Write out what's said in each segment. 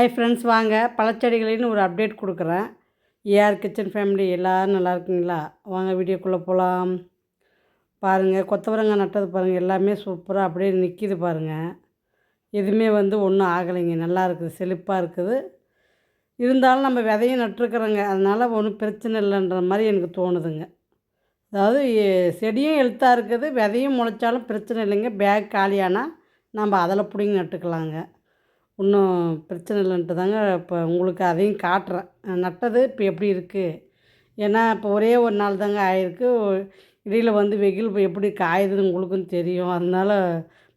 Hi friends வாங்க. பழச்செடிகளின்னு ஒரு update கொடுக்குறேன். ஏஆர் கிச்சன் ஃபேமிலி எல்லோரும் நல்லாயிருக்குங்களா வாங்க வீடியோக்குள்ளே போகலாம் பாருங்கள் கொத்தவரங்காய் நட்டது பாருங்கள் எல்லாமே சூப்பராக அப்படியே நிற்கிது பாருங்கள் எதுவுமே வந்து ஒன்றும் ஆகலைங்க. நல்லா இருக்குது செழிப்பாக இருக்குது. இருந்தாலும் நம்ம விதையும் நட்டுருக்குறோங்க. அதனால் ஒன்றும் பிரச்சனை இல்லைன்ற மாதிரி எனக்கு தோணுதுங்க. அதாவது செடியும் ஹெல்த்தாக இருக்குது விதையும் முளைச்சாலும் பிரச்சனை இல்லைங்க. பேக் காலியானால் நம்ம அதில் பிடிங்கி நட்டுக்கலாங்க. ஒன்றும் பிரச்சனை இல்லைன்ட்டு தாங்க இப்போ உங்களுக்கு அதையும் காட்டுறேன். நட்டது இப்போ எப்படி இருக்குது ஏன்னா இப்போ ஒரே ஒரு நாள் தாங்க ஆயிருக்கு. இடையில் வந்து வெயில் இப்போ எப்படி காயுதுன்னு உங்களுக்கும் தெரியும். அதனால்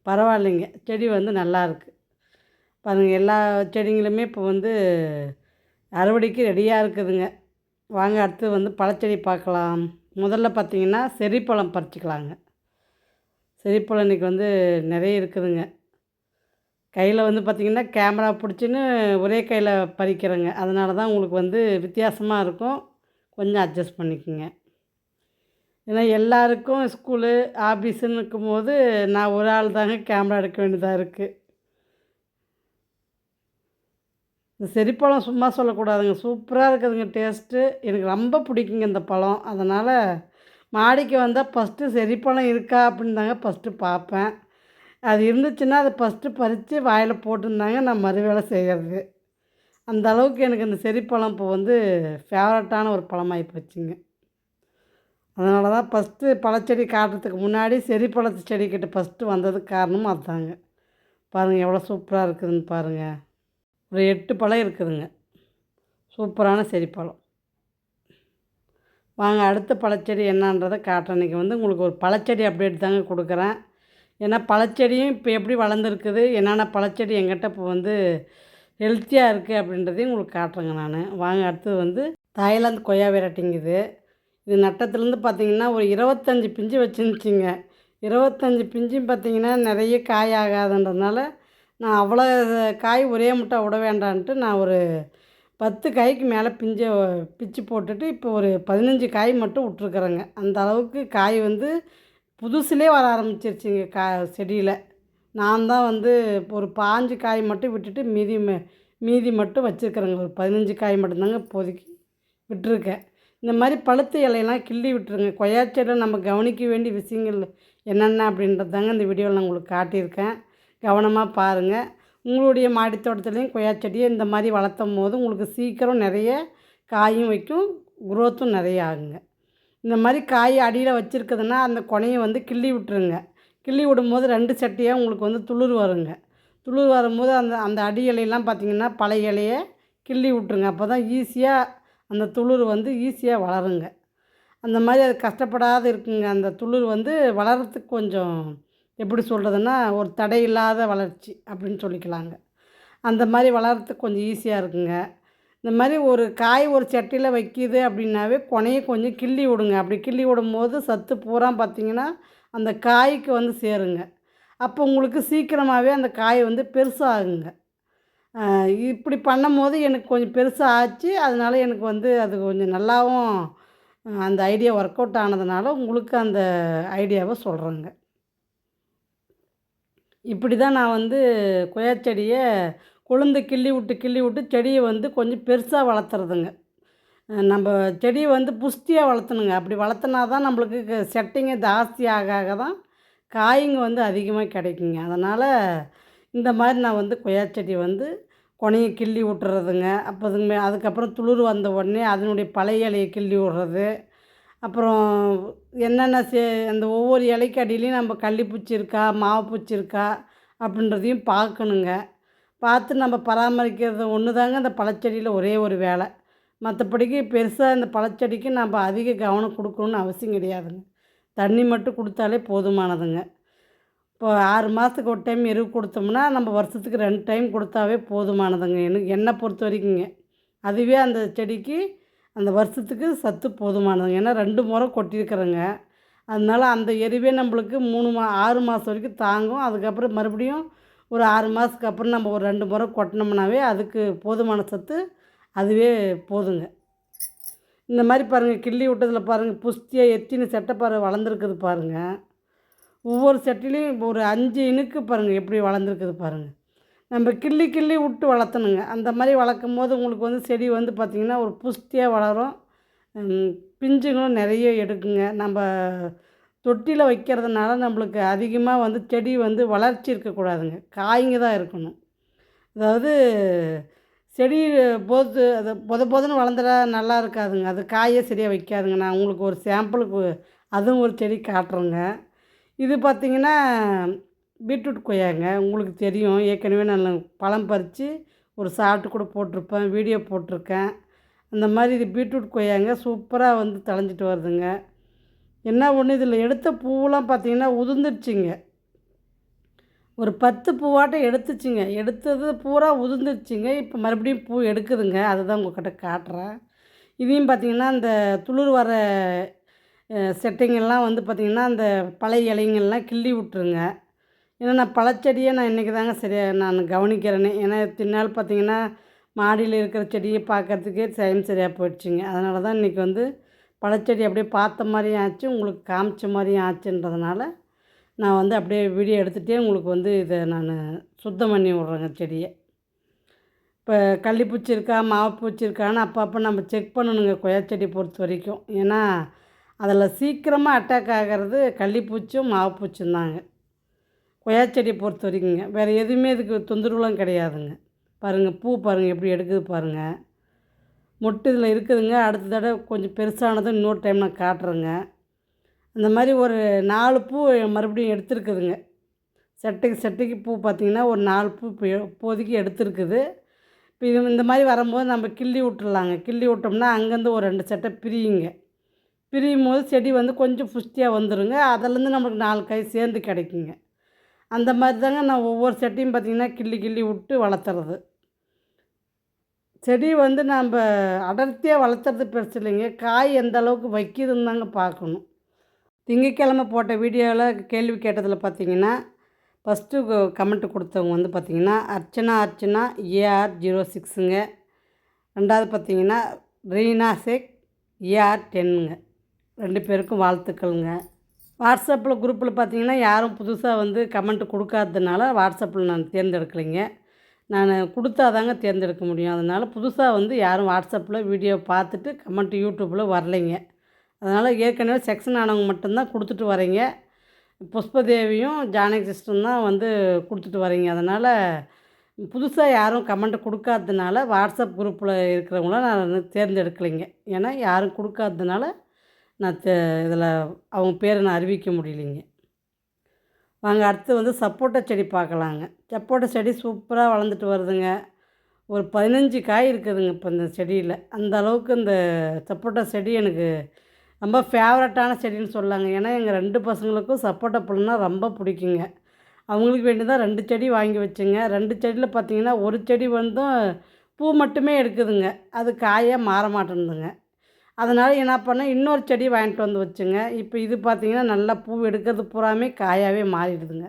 பரவாயில்லைங்க. செடி வந்து நல்லாயிருக்கு பாருங்கள் எல்லா செடிங்களுமே இப்போ வந்து அறுவடைக்கு ரெடியாக இருக்குதுங்க. வாங்க அடுத்து வந்து பழச்செடி பார்க்கலாம். முதல்ல பார்த்தீங்கன்னா செரிப்பழம் பறிச்சிக்கலாங்க. செரிப்பழம் இன்றைக்கி வந்து நிறைய இருக்குதுங்க. கையில் வந்து பார்த்திங்கன்னா கேமரா பிடிச்சின்னு ஒரே கையில் பறிக்கிறேங்க. அதனால தான் உங்களுக்கு வந்து வித்தியாசமாக இருக்கும். கொஞ்சம் அட்ஜஸ்ட் பண்ணிக்கோங்க. ஏன்னா எல்லாருக்கும் ஸ்கூலு ஆஃபீஸுன்னு இருக்கும்போது நான் ஒரு ஆள் தாங்க கேமரா எடுக்க வேண்டியதாக இருக்குது இந்த செரிப்பழம் சும்மா சொல்லக்கூடாதுங்க. சூப்பராக இருக்குதுங்க டேஸ்ட்டு. எனக்கு ரொம்ப பிடிக்குங்க இந்த பழம். அதனால் மாடிக்கு வந்தால் ஃபஸ்ட்டு செரிப்பழம் இருக்கா அப்படின்னு தாங்க ஃபஸ்ட்டு பார்ப்பேன். அது இருந்துச்சுன்னா அதை ஃபஸ்ட்டு பறித்து வாயில் போட்டுருந்தாங்க. நான் மறுவேலை செய்கிறது அந்த அளவுக்கு எனக்கு இந்த செரிப்பழம் இப்போ வந்து ஃபேவரட்டான ஒரு பழமாகி போச்சுங்க. அதனால தான் ஃபஸ்ட்டு பழச்செடி காட்டுறதுக்கு முன்னாடி செரிப்பழத்து செடிக்கிட்ட ஃபஸ்ட்டு வந்ததுக்கு காரணமும் அதுதாங்க பாருங்கள் எவ்வளோ சூப்பராக இருக்குதுன்னு பாருங்கள் ஒரு எட்டு பழம் இருக்குதுங்க. சூப்பரான செரிப்பழம். வாங்க அடுத்த பழச்செடி என்னன்றதை காட்டுறேன். இன்றைக்கி வந்து உங்களுக்கு ஒரு பழச்செடி அப்டேட் தாங்க கொடுக்குறேன். ஏன்னா பழச்செடியும் இப்போ எப்படி வளர்ந்துருக்குது என்னென்ன பழச்செடி எங்கிட்ட இப்போ வந்து ஹெல்த்தியாக இருக்குது அப்படின்றதையும் உங்களுக்கு காட்டுறேங்க நான். வாங்க அடுத்தது வந்து தாய்லாந்து கொய்யா வெரைட்டிங்குது இது. நட்டத்துலேருந்து பார்த்தீங்கன்னா ஒரு இருபத்தஞ்சி பிஞ்சு வச்சுருந்துச்சிங்க. இருபத்தஞ்சி பிஞ்சும் பார்த்திங்கன்னா நிறைய காய் ஆகாதுன்றதுனால நான் அவ்வளோ காய் ஒரே முட்டை விட வேண்டான்ட்டு நான் ஒரு பத்து காய்க்கு மேலே பிஞ்சை பிச்சு போட்டுட்டு இப்போ ஒரு பதினஞ்சு காய் மட்டும் விட்ருக்குறேங்க அந்த அளவுக்கு காய் வந்து புதுசுலே வர ஆரம்பிச்சிருச்சுங்க கா செடியில். நான் தான் வந்து ஒரு பாஞ்சு காய் மட்டும் விட்டுட்டு மீதி ம- மீதி மட்டும் வச்சுருக்குறேங்க. ஒரு பதினஞ்சு காய் மட்டும்தாங்க இப்போதைக்கு விட்டுருக்கேன். இந்த மாதிரி பழுத்த இலையெல்லாம் கிள்ளி விட்டுருங்க. கொய்யா செடியில் நம்ம கவனிக்க வேண்டிய விஷயங்கள் என்னென்ன அப்படின்றது தாங்க இந்த வீடியோவில் நான் உங்களுக்கு காட்டியிருக்கேன். கவனமாக பாருங்கள் உங்களுடைய மாடி தோட்டத்துலேயும் கொய்யா செடியை இந்த மாதிரி வளர்த்தும் போது உங்களுக்கு சீக்கிரம் நிறைய காயும் வைக்கும் குரோத்தும் நிறைய ஆகுங்க. இந்த மாதிரி காய் அடியில் வச்சுருக்குதுன்னா அந்த கொனையை வந்து கிள்ளி விட்டுருங்க. கிள்ளி விடும்போது ரெண்டு சட்டியாக உங்களுக்கு வந்து துளிர் வருங்க. துளிர் வரும்போது அந்த அந்த அடி இலையெல்லாம் பார்த்தீங்கன்னா பழைய இலையை கிள்ளி விட்ருங்க அப்போ தான் ஈஸியாக அந்த துளிர் வந்து ஈஸியாக வளருங்க. அந்த மாதிரி அது கஷ்டப்படாத இருக்குங்க. அந்த துளிர் வந்து வளர்கிறதுக்கு கொஞ்சம் எப்படி சொல்கிறதுன்னா ஒரு தடை இல்லாத வளர்ச்சி அப்படின்னு சொல்லிக்கலாங்க. அந்த மாதிரி வளர்கிறதுக்கு கொஞ்சம் ஈஸியாக இருக்குங்க. இந்த மாதிரி ஒரு காய் ஒரு சட்டியில் வைக்கிது அப்படின்னாவே கொனையை கொஞ்சம் கிள்ளி விடுங்க. அப்படி கிள்ளி விடும்போது சத்து பூரா பார்த்திங்கன்னா அந்த காய்க்கு வந்து சேருங்க. அப்போ உங்களுக்கு சீக்கிரமாகவே அந்த காய் வந்து பெருசாகுங்க. இப்படி பண்ணும்போது எனக்கு கொஞ்சம் பெருசாக ஆச்சு அதனால எனக்கு வந்து அது கொஞ்சம் நல்லாவும் அந்த ஐடியா ஒர்க் அவுட் ஆனதுனால உங்களுக்கு அந்த ஐடியாவை சொல்கிறேங்க இப்படி தான் நான் வந்து கொய்யா செடியை கொழுந்து கிள்ளி விட்டு கிள்ளி விட்டு செடியை வந்து கொஞ்சம் பெருசாக வளர்த்துறதுங்க. நம்ம செடியை வந்து புஷ்டியாக வளர்த்தணுங்க. அப்படி வளர்த்தனா தான் நம்மளுக்கு செட்டிங்க ஜாஸ்தி ஆக ஆக தான் காய்ங்க வந்து அதிகமாக கிடைக்குங்க. அதனால் இந்த மாதிரி நான் வந்து கொய்யா செடி வந்து கொனையை கிள்ளி விட்டுறதுங்க. அப்போ அதுமே அதுக்கப்புறம் துளிர் வந்த உடனே அதனுடைய பழைய இலையை கிள்ளி விடுறது. அப்புறம் என்னென்ன சே அந்த ஒவ்வொரு இலைக்கு அடியிலையும் நம்ம கள்ளிப்பூச்சி இருக்கா மாவு பூச்சி இருக்கா அப்படின்றதையும் பார்க்கணுங்க. பார்த்து நம்ம பராமரிக்கிறது ஒன்று தாங்க அந்த பழச்செடியில் ஒரே ஒரு வேலை. மற்றபடிக்கு பெருசாக இந்த பழச்செடிக்கு நம்ம அதிக கவனம் கொடுக்கணுன்னு அவசியம் கிடையாதுங்க. தண்ணி மட்டும் கொடுத்தாலே போதுமானதுங்க. இப்போ ஆறு மாதத்துக்கு ஒரு டைம் எருவு கொடுத்தோம்னா நம்ம வருஷத்துக்கு ரெண்டு டைம் கொடுத்தாவே போதுமானதுங்க. எனக்கு என்னை பொறுத்த வரைக்குங்க. அதுவே அந்த செடிக்கு அந்த வருஷத்துக்கு சத்து போதுமானதுங்க. ஏன்னா ரெண்டு முறை கொட்டியிருக்கிறேங்க. அதனால் அந்த எருவே நம்மளுக்கு மூணு மா ஆறு மாதம் வரைக்கும் தாங்கும். அதுக்கப்புறம் மறுபடியும் ஒரு ஆறு மாதத்துக்கு அப்புறம் நம்ம ஒரு ரெண்டு முறை கொட்டினோம்னாவே அதுக்கு போதுமான சத்து அதுவே போதுங்க. இந்த மாதிரி பாருங்கள் கிள்ளி விட்டதில் பாருங்கள் புஷ்டியாக எத்தினி செட்டை பாரு வளர்ந்துருக்குது பாருங்கள் ஒவ்வொரு செட்டிலையும் இப்போ ஒரு அஞ்சு இனுக்கு பாருங்கள் எப்படி வளர்ந்துருக்குது பாருங்கள் நம்ம கிள்ளி கிள்ளி விட்டு வளர்த்தணுங்க. அந்த மாதிரி வளர்க்கும் போது உங்களுக்கு வந்து செடி வந்து பார்த்திங்கன்னா ஒரு புஷ்டியாக வளரும். பிஞ்சுகளும் பிஞ்சுங்களும் நிறைய எடுக்குங்க. நம்ம தொட்டியில் வைக்கிறதுனால நம்மளுக்கு அதிகமாக வந்து செடி வந்து வளர்ச்சி இருக்கக்கூடாதுங்க. காய்ங்க தான் இருக்கணும். அதாவது செடி போது அது பொத பொதன்னு வளர்ந்துடா நல்லா இருக்காதுங்க. அது காயே சரியாக வைக்காதுங்க. நான் உங்களுக்கு ஒரு சாம்பிளுக்கு அதுவும் ஒரு செடி காட்டுறேங்க. இது பார்த்திங்கன்னா பீட்ரூட் கொய்யாங்க. உங்களுக்கு தெரியும். ஏற்கனவே நான் பழம் பறித்து ஒரு சாப்பிட்டு கூட போட்டிருப்பேன். வீடியோ போட்டிருக்கேன். அந்த மாதிரி இது பீட்ரூட் கொய்யாங்க. சூப்பராக வந்து தளைஞ்சிட்டு வருதுங்க. என்ன ஒன்று இதில் எடுத்த பூவெலாம் பார்த்தீங்கன்னா உதிர்ந்துருச்சுங்க. ஒரு பத்து பூவாட்டம் எடுத்துச்சுங்க. எடுத்தது பூரா உதிர்ந்துருச்சுங்க. இப்போ மறுபடியும் பூ எடுக்குதுங்க. அதுதான் உங்கள்கிட்ட காட்டுறேன். இதையும் பார்த்தீங்கன்னா அந்த துளிர் வர செட்டிங்கெல்லாம் வந்து பார்த்திங்கன்னா அந்த பழைய இலைங்கள்லாம் கிள்ளி விட்ருங்க ஏன்னா நான் பழச்செடியை நான் இன்றைக்கி தாங்க சரியாக நான் கவனிக்கிறேனே. ஏன்னா தின்னால் பார்த்தீங்கன்னா மாடியில் இருக்கிற செடியை பார்க்கறதுக்கே டைம் சரியாக போயிடுச்சுங்க. அதனால தான் இன்றைக்கி வந்து பழச்செடி அப்படியே பார்த்த மாதிரியும் ஆச்சு உங்களுக்கு காமிச்ச மாதிரியும் ஆச்சுன்றதுனால நான் வந்து அப்படியே வீடியோ எடுத்துகிட்டே உங்களுக்கு வந்து இதை நான் சுத்தம் பண்ணி விட்றேங்க செடியை. இப்போ கள்ளிப்பூச்சி இருக்கா மாவுப்பூச்சி இருக்கான்னு அப்பப்போ நம்ம செக் பண்ணணுங்க கொய்யா செடி பொறுத்த வரைக்கும். ஏன்னா அதில் சீக்கிரமாக அட்டாக் ஆகிறது கள்ளிப்பூச்சும் மாவுப்பூச்சும் தாங்க. கொய்யா செடியை பொறுத்த வரைக்குங்க. வேறு எதுவுமே இதுக்கு தொந்தரவுலாம் கிடையாதுங்க. பாருங்கள் பூ பாருங்கள் எப்படி எடுக்குது பாருங்கள் மொட்டு இதில் இருக்குதுங்க. அடுத்த தடவை கொஞ்சம் பெருசானதும் இன்னொரு டைம் நான் காட்டுறேங்க. அந்த மாதிரி ஒரு நாலு பூ மறுபடியும் எடுத்துருக்குதுங்க. செட்டைக்கு செட்டைக்கு பூ பார்த்திங்கன்னா ஒரு நாலு பூ இப்போ இப்போதைக்கு எடுத்துருக்குது. இப்போ இது இந்த மாதிரி வரும்போது நம்ம கிள்ளி விட்டுடலாங்க கிள்ளி விட்டோம்னா அங்கேருந்து ஒரு ரெண்டு செட்டை பிரியுங்க. பிரியும் போது செடி வந்து கொஞ்சம் புஷ்டியாக வந்துடுங்க அதிலேருந்து நம்மளுக்கு நாலு காய் சேர்ந்து கிடைக்குங்க. அந்த மாதிரி தாங்க நான் ஒவ்வொரு செட்டையும் பார்த்திங்கன்னா கிள்ளி கிள்ளி விட்டு வளர்த்துறது. செடி வந்து நம்ம அடர்த்தியாக வளர்த்துறது பெருசு இல்லைங்க. காய் எந்த அளவுக்கு வைக்கிதுன்னு தாங்க பார்க்கணும். திங்கக்கிழமை போட்ட வீடியோவில் கேள்வி கேட்டதில் பார்த்தீங்கன்னா ஃபஸ்ட்டு கமெண்ட் கொடுத்தவங்க வந்து பார்த்திங்கன்னா அர்ச்சனா அர்ச்சனா ஏஆர் ஜீரோ சிக்ஸுங்க. ரெண்டாவது பார்த்தீங்கன்னா ரீனா சேக் ஏஆர் டென்னுங்க. ரெண்டு பேருக்கும் வாழ்த்துக்கள்ங்க. வாட்ஸ்அப்பில் குரூப்பில் பார்த்தீங்கன்னா யாரும் புதுசாக வந்து கமெண்ட் கொடுக்காததுனால வாட்ஸ்அப்பில் நான் தேர்ந்தெடுக்கலைங்க. நான் கொடுத்தாதாங்க தேர்ந்தெடுக்க முடியும். அதனால் புதுசாக வந்து யாரும் வாட்ஸ்அப்பில் வீடியோ பார்த்துட்டு கமெண்ட் யூடியூப்பில் வரலைங்க. அதனால் ஏற்கனவே செக்ஷன் ஆனவங்க மட்டும்தான் கொடுத்துட்டு வரீங்க. புஷ்பதேவியும் ஜானகி சிஸ்டரும் தான் வந்து கொடுத்துட்டு வரீங்க. அதனால் புதுசாக யாரும் கமெண்ட் கொடுக்காததுனால வாட்ஸ்அப் குரூப்பில் இருக்கிறவங்கள நான் தேர்ந்தெடுக்கலைங்க. ஏன்னா யாரும் கொடுக்காததுனால நான் தே இதில் அவங்க பேரை நான் அறிவிக்க முடியலைங்க. வாங்க அடுத்து வந்து சப்போட்டா செடி பார்க்கலாங்க. சப்போட்டா செடி சூப்பராக வளர்ந்துட்டு வருதுங்க. ஒரு பதினஞ்சு காய் இருக்குதுங்க இப்போ இந்த செடியில். அந்த அளவுக்கு இந்த சப்போட்டா செடி எனக்கு ரொம்ப ஃபேவரட்டான செடின்னு சொல்லாங்க. ஏன்னா எங்கள் ரெண்டு பசங்களுக்கும் சப்போட்டா பழம்னா ரொம்ப பிடிக்குங்க. அவங்களுக்கு வேண்டி தான் ரெண்டு செடி வாங்கி வச்சுங்க. ரெண்டு செடியில் பார்த்திங்கன்னா ஒரு செடி வந்தும் பூ மட்டுமே எடுக்குதுங்க. அது காயாக மாற மாட்டேன்துங்க. அதனால் என்ன பண்ணேன் இன்னொரு செடி வாங்கிட்டு வந்து வச்சுங்க. இப்போ இது பார்த்திங்கன்னா நல்லா பூ எடுக்கிறது பூராமே காயாகவே மாறிடுதுங்க.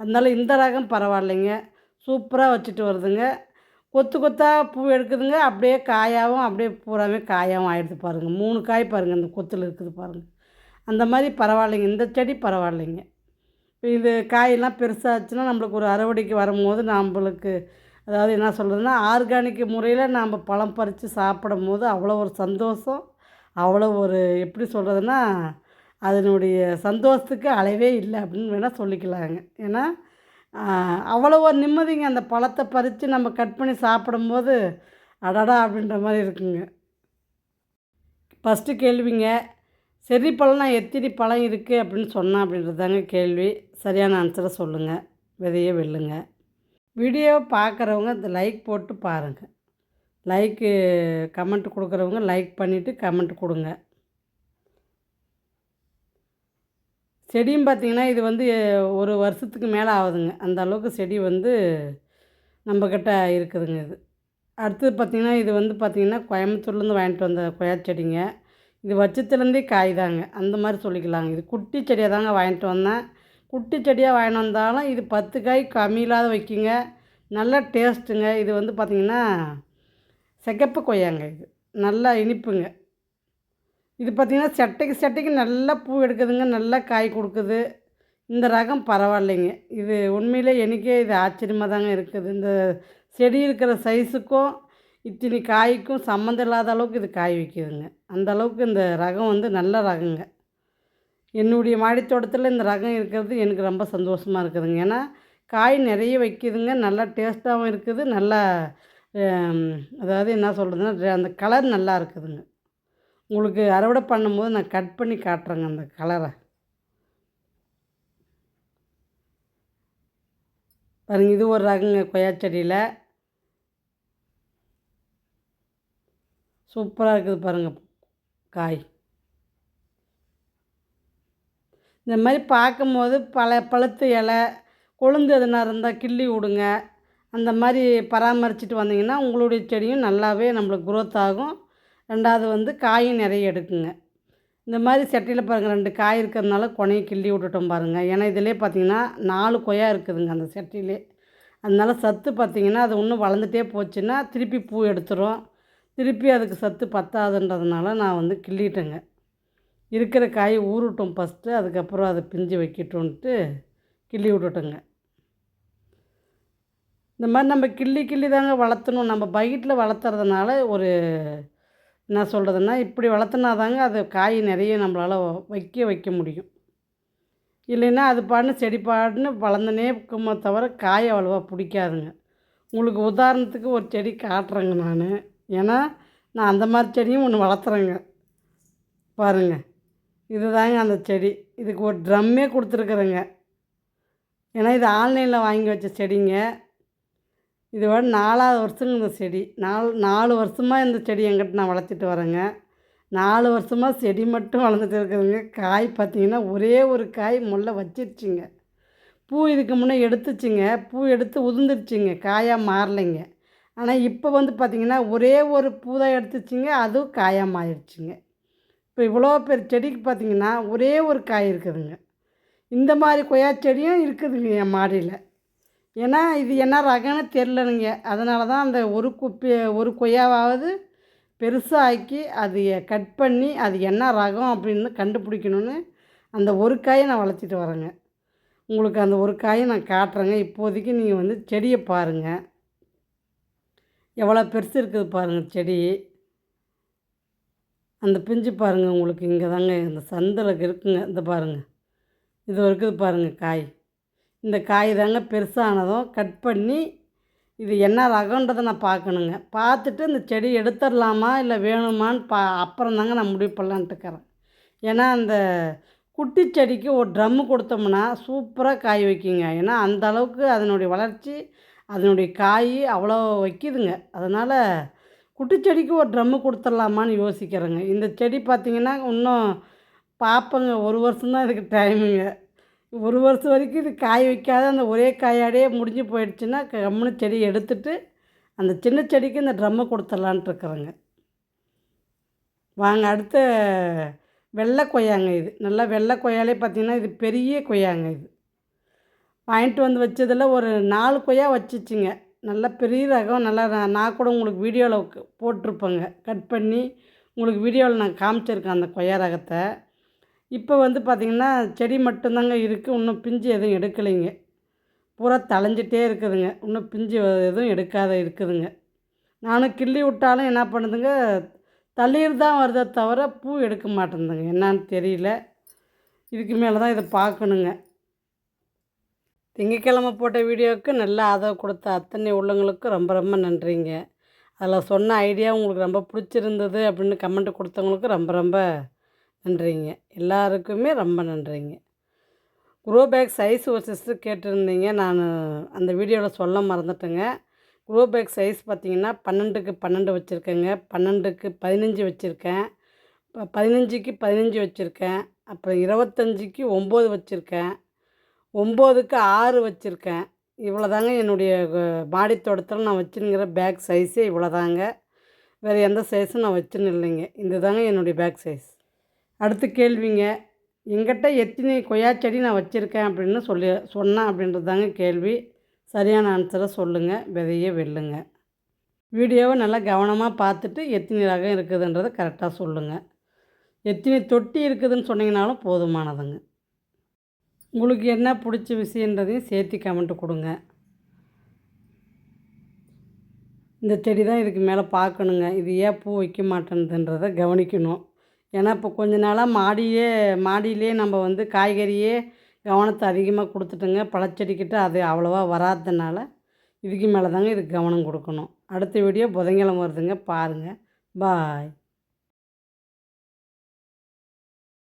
அதனால இந்த ரகம் பரவாயில்லைங்க. சூப்பராக வச்சுட்டு வருதுங்க. கொத்து கொத்தாக பூ எடுக்குதுங்க. அப்படியே காயாகவும் அப்படியே பூராமே காயாகவும் ஆகிடுது பாருங்கள் மூணு காய் பாருங்கள் இந்த கொத்தில் இருக்குது பாருங்கள் அந்த மாதிரி பரவாயில்லைங்க. இந்த செடி பரவாயில்லைங்க. இது காயெல்லாம் பெருசாச்சுன்னா நம்மளுக்கு ஒரு அறுவடைக்கு வரும்போது நம்மளுக்கு அதாவது என்ன சொல்கிறதுனா ஆர்கானிக் முறையில் நாம் பழம் பறித்து சாப்பிடும் போது அவ்வளோ ஒரு சந்தோஷம். அவ்வளோ ஒரு எப்படி சொல்கிறதுனா அதனுடைய சந்தோஷத்துக்கு அளவே இல்லை அப்படின்னு வேணால் சொல்லிக்கலாங்க. ஏன்னா அவ்வளோ ஒரு நிம்மதிங்க. அந்த பழத்தை பறித்து நம்ம கட் பண்ணி சாப்பிடும்போது அடடா அப்படின்ற மாதிரி இருக்குங்க. ஃபஸ்ட்டு கேள்விங்க செர்ரி பழம்னா எத்தனை பழம் இருக்குது அப்படின்னு சொன்னேன் அப்படின்றதாங்க கேள்வி. சரியான ஆன்சரை சொல்லுங்கள் விதையே வெல்லுங்க. வீடியோ பார்க்குறவங்க இந்த லைக் போட்டு பாருங்கள் லைக்கு கமெண்ட் கொடுக்குறவங்க லைக் பண்ணிவிட்டு கமெண்ட் கொடுங்க. செடியும் பார்த்திங்கன்னா இது வந்து ஒரு வருஷத்துக்கு மேலே ஆகுதுங்க. அந்த அளவுக்கு செடி வந்து நம்மக்கிட்ட இருக்குதுங்க இது. அடுத்தது பார்த்திங்கன்னா இது வந்து பார்த்திங்கன்னா கோயம்புத்தூர்லேருந்து வாங்கிட்டு வந்த கொயா செடிங்க. இது வச்சத்துலேருந்தே காய் தாங்க அந்த மாதிரி சொல்லிக்கலாங்க. இது குட்டி செடியாக தாங்க வாங்கிட்டு வந்தேன். குட்டி செடியாக வாங்கிட்டு வந்தாலும் இது பத்து காய் கம்மியில்லாத வைக்குங்க. நல்ல டேஸ்ட்டுங்க. இது வந்து பார்த்திங்கன்னா சிகப்பு கொய்யாங்க இது. நல்லா இனிப்புங்க. இது பார்த்திங்கன்னா சட்டைக்கு சட்டைக்கு நல்லா பூ எடுக்குதுங்க நல்லா காய் கொடுக்குது. இந்த ரகம் பரவாயில்லைங்க. இது உண்மையிலே எனக்கே இது ஆச்சரியமாக தாங்க இருக்குது. இந்த செடி இருக்கிற சைஸுக்கும் இத்தினி காய்க்கும் சம்மந்தம் இல்லாத அளவுக்கு இது காய் வைக்குதுங்க அந்த அளவுக்கு இந்த ரகம் வந்து நல்ல ரகங்க. என்னுடைய மாடித்தோட்டத்தில் இந்த ரகம் இருக்கிறது எனக்கு ரொம்ப சந்தோஷமாக இருக்குதுங்க. ஏன்னா காய் நிறைய வைக்குதுங்க. நல்லா டேஸ்ட்டாகவும் இருக்குது. நல்லா அதாவது என்ன சொல்கிறதுன்னா அந்த கலர் நல்லா இருக்குதுங்க. உங்களுக்கு அறுவடை பண்ணும்போது நான் கட் பண்ணி காட்டுறேங்க அந்த கலரை. பாருங்க இது ஒரு ரகங்க கொய்யா செடியில். சூப்பராக இருக்குது பாருங்கள் காய். இந்த மாதிரி பார்க்கும்போது பல பழுத்து இலை கொழுந்து எதுனா இருந்தால் கிள்ளி விடுங்க. அந்த மாதிரி பராமரிச்சுட்டு வந்தீங்கன்னா உங்களுடைய செடியும் நல்லாவே நம்மளுக்கு குரோத் ஆகும். ரெண்டாவது வந்து காயும் நிறைய எடுக்குங்க. இந்த மாதிரி சட்டியில் பாருங்கள் ரெண்டு காய் இருக்கிறதுனால கொனையை கிள்ளி விட்டுட்டோம் பாருங்கள் ஏன்னா இதிலே பார்த்தீங்கன்னா நாலு கொய்யா இருக்குதுங்க அந்த சட்டியிலே அதனால சத்து பார்த்திங்கன்னா அது இன்னும் வளர்ந்துட்டே போச்சுன்னா திருப்பி பூ எடுத்துரும். திருப்பி அதுக்கு சத்து பத்தாதுன்றதுனால நான் வந்து கிள்ளிட்டேங்க. இருக்கிற காய் ஊறட்டும் ஃபஸ்ட்டு அதுக்கப்புறம் அதை பிஞ்சு வைக்கட்டும்ன்ட்டு கிள்ளி விட்டுட்டேங்க. இந்த மாதிரி நம்ம கிள்ளி கிள்ளி தாங்க வளர்த்தணும். நம்ம பைட்டில் வளர்த்துறதுனால ஒரு என்ன சொல்கிறதுன்னா இப்படி வளர்த்துனா தாங்க அது காய் நிறைய நம்மளால் வைக்க வைக்க முடியும். இல்லைன்னா அது பாட்டுன்னு செடி பாடுன்னு வளர்ந்தனே இருக்குமே தவிர காய் அவ்வளோவா பிடிக்காதுங்க. உங்களுக்கு உதாரணத்துக்கு ஒரு செடி காட்டுறேங்க நான். ஏன்னா நான் அந்த மாதிரி செடியும் ஒன்று வளர்த்துறேங்க. பாருங்கள் இது தாங்க அந்த செடி. இதுக்கு ஒரு ட்ரம்மே கொடுத்துருக்குறேங்க. ஏன்னா இது ஆன்லைனில் வாங்கி வச்ச செடிங்க. இதோட நாலாவது வருஷங்க இந்த செடி. நாலு நாலு வருஷமாக இந்த செடி எங்கிட்ட நான் வளர்த்துட்டு வரேங்க. நாலு வருஷமாக செடி மட்டும் வளர்ந்துட்டு இருக்குதுங்க. காய் பார்த்திங்கன்னா ஒரே ஒரு காய் முல்லை வச்சிருச்சுங்க. பூ இதுக்கு முன்னே எடுத்துச்சுங்க. பூ எடுத்து உதிர்ந்துருச்சுங்க. காயாக மாறலைங்க. ஆனால் இப்போ வந்து பார்த்திங்கன்னா ஒரே ஒரு பூ தான் எடுத்துச்சுங்க. அதுவும் காயாக மாறிடுச்சுங்க. இப்போ இவ்வளோ பேர் செடிக்கு பார்த்திங்கன்னா ஒரே ஒரு காய் இருக்குதுங்க. இந்த மாதிரி கொய்யா செடியும் இருக்குதுங்க என் மாடியில். ஏன்னா இது என்ன ரகம்னு தெரிலனுங்க அதனால தான் அந்த ஒரு குப்பி ஒரு கொய்யாவாவது பெருசாக ஆக்கி அது கட் பண்ணி அது என்ன ரகம் அப்படின்னு கண்டுபிடிக்கணுன்னு அந்த ஒரு காயை நான் வளர்த்திட்டு வரேங்க. உங்களுக்கு அந்த ஒரு காயை நான் காட்டுறேங்க. இப்போதைக்கு நீங்கள் வந்து செடியை பாருங்கள் எவ்வளோ பெருசு இருக்குது பாருங்கள் செடி. அந்த பிஞ்சு பாருங்கள் உங்களுக்கு இங்கே தாங்க இந்த சந்தில் இருக்குங்க. இந்த பாருங்கள் இது இருக்குது பாருங்கள் காய். இந்த காய் தாங்க பெருசானதும் கட் பண்ணி இது என்ன ரகன்றதை நான் பார்க்கணுங்க. பார்த்துட்டு இந்த செடி எடுத்துடலாமா இல்லை வேணுமான்னு பா அப்புறம் தாங்க நான் முடிவு பண்ணலான்ட்டுக்கிறேன் ஏன்னா அந்த குட்டி செடிக்கு ஒரு ட்ரம்மு கொடுத்தோம்னா சூப்பராக காய் வைக்குங்க. ஏன்னா அந்த அளவுக்கு அதனுடைய வளர்ச்சி அதனுடைய காய் அவ்வளோ வைக்கிதுங்க. அதனால் குட்டி செடிக்கு ஒரு ட்ரம்மு கொடுத்துடலாமான்னு யோசிக்கிறேங்க. இந்த செடி பார்த்திங்கன்னா இன்னும் பார்ப்பங்க. ஒரு வருஷம்தான் இதுக்கு டைமுங்க. ஒரு வருஷம் வரைக்கும் இது காய் வைக்காத அந்த ஒரே காயாடையே முடிஞ்சு போயிடுச்சுன்னா கம்முன்னு செடி எடுத்துட்டு அந்த சின்ன செடிக்கு இந்த ட்ரம்மை கொடுத்துட்லான்ட்டு இருக்கிறேங்க. வாங்க அடுத்த வெள்ளை கொய்யாங்க இது. நல்லா வெள்ளை கொய்யாலே பார்த்திங்கன்னா இது பெரிய கொய்யாங்க இது. வாங்கிட்டு வந்து வச்சதில் ஒரு நாலு கொய்யா வச்சிச்சிங்க. நல்லா பெரிய ரகம் நல்லா நான் கூட உங்களுக்கு வீடியோவில் போட்டிருப்பேங்க. கட் பண்ணி உங்களுக்கு வீடியோவில் நான் காமிச்சிருக்கேன் அந்த கொய்யா ரகத்தை. இப்போ வந்து பார்த்திங்கன்னா செடி மட்டும்தாங்க இருக்குது இன்னும் பிஞ்சு எதுவும் எடுக்கலைங்க. பூரா தளைஞ்சிட்டே இருக்குதுங்க. இன்னும் பிஞ்சு எதுவும் எடுக்காத இருக்குதுங்க. நானும் கிள்ளி விட்டாலும் என்ன பண்ணுதுங்க தளிர் தான் வருதே தவிர பூ எடுக்க மாட்டேங்குதுங்க என்னான்னு தெரியல. இதுக்கு மேலே தான் இதை பார்க்கணுங்க. திங்கக்கிழமை போட்ட வீடியோவுக்கு நல்ல ஆதரவு கொடுத்த அத்தனை உள்ளவங்களுக்கும் ரொம்ப ரொம்ப நன்றிங்க. அதில் சொன்ன ஐடியா உங்களுக்கு ரொம்ப பிடிச்சிருந்தது அப்படின்னு கமெண்ட் கொடுத்தவங்களுக்கு ரொம்ப ரொம்ப நன்றிங்க. எல்லாருக்குமே ரொம்ப நன்றிங்க. குரோ பேக் சைஸ் ஒரு சிஸ்டர் கேட்டிருந்தீங்க. நான் அந்த வீடியோவில் சொல்ல மறந்துட்டேங்க. குரோ பேக் சைஸ் பார்த்திங்கன்னா பன்னெண்டுக்கு பன்னெண்டு வச்சுருக்கேங்க. பன்னெண்டுக்கு பதினஞ்சு வச்சுருக்கேன். இப்போ பதினஞ்சுக்கு பதினஞ்சு வச்சுருக்கேன். அப்புறம் இருபத்தஞ்சிக்கு ஒம்பது வச்சுருக்கேன். ஒம்போதுக்கு ஆறு வச்சுருக்கேன். இவ்வளோ தாங்க என்னுடைய மாடி தோட்டத்தில் நான் வச்சுருங்கிற பேக் சைஸே இவ்வளோ தாங்க வேறு எந்த சைஸும் நான் வச்சுன்னு இல்லைங்க இந்த தாங்க என்னுடைய பேக் சைஸ் அடுத்த கேள்விங்க எங்கிட்ட எத்தனை கொய்யா செடி நான் வச்சுருக்கேன்? அப்படின்னு சொல்லி சொன்னேன் அப்படின்றது தாங்க கேள்வி. சரியான ஆன்சரை சொல்லுங்கள் விதையே வெல்லுங்க. வீடியோவை நல்லா கவனமாக பார்த்துட்டு எத்தனை ரகம் இருக்குதுன்றதை கரெக்டாக சொல்லுங்கள் எத்தனை தொட்டி இருக்குதுன்னு சொன்னீங்கனாலும் போதுமானதுங்க. உங்களுக்கு என்ன பிடிச்ச விஷயன்றதையும் சேர்த்து கமெண்ட் கொடுங்க. இந்த செடி தான் இதுக்கு மேலே பார்க்கணுங்க. இது ஏன் பூ வைக்க மாட்டேன்துன்றதை கவனிக்கணும். ஏன்னா இப்போ கொஞ்ச நாளாக மாடியே மாடியிலே நம்ம வந்து காய்கறியே கவனத்தை அதிகமாக கொடுத்துட்டோங்க. பழச்செடிக்கிட்ட அது அவ்வளோவா வராததுனால இதுக்கு மேலே தாங்க இதுக்கு கவனம் கொடுக்கணும். அடுத்த வீடியோ புதன்கிழமை வருதுங்க. பாருங்கள் பாய்.